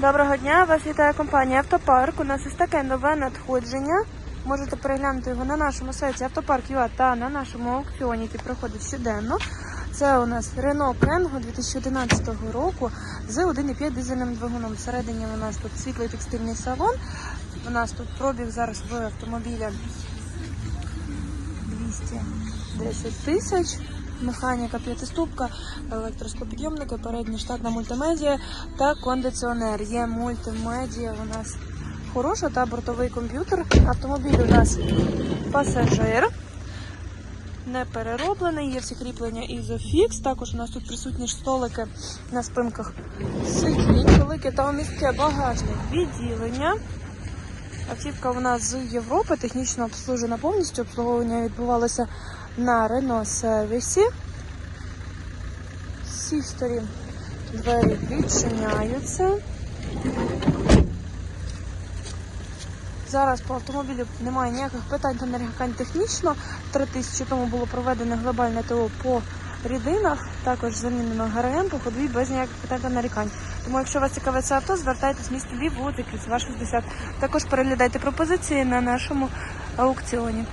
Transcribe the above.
Доброго дня, вас вітає компанія Автопарк. У нас ось таке нове надходження. Можете переглянути його на нашому сайті Автопарк.ua та на нашому аукціоні, який проходить щоденно. Це у нас Renault Kangoo 2011 року з 1,5 дизельним двигуном. Всередині у нас тут світлий текстильний салон. У нас тут пробіг зараз в автомобіля 210 тисяч. Механіка п'ятиступка, електросклопідйомники, передня штатна мультимедіа та кондиціонер. Є мультимедіа у нас хороша та бортовий комп'ютер. Автомобіль у нас пасажир. Не перероблений, є всі кріплення Isofix. Також у нас тут присутні столики на спинках сидінь, велике та міське багажне відділення. Автівка у нас з Європи, технічно обслужена повністю. Обслуговування відбувалося на Renault сервісі. З всіх сторін двері відчиняються. Зараз по автомобілю немає ніяких питань та нарікань технічно. Три тисячі тому було проведено глобальне ТО по рідинах. Також замінено ГРМ по ходові без ніяких питань та нарікань. Тому, якщо вас цікавить це авто, звертайтесь в місті Львів, вулиця Кільцева, 60. Також переглядайте пропозиції на нашому аукціоні.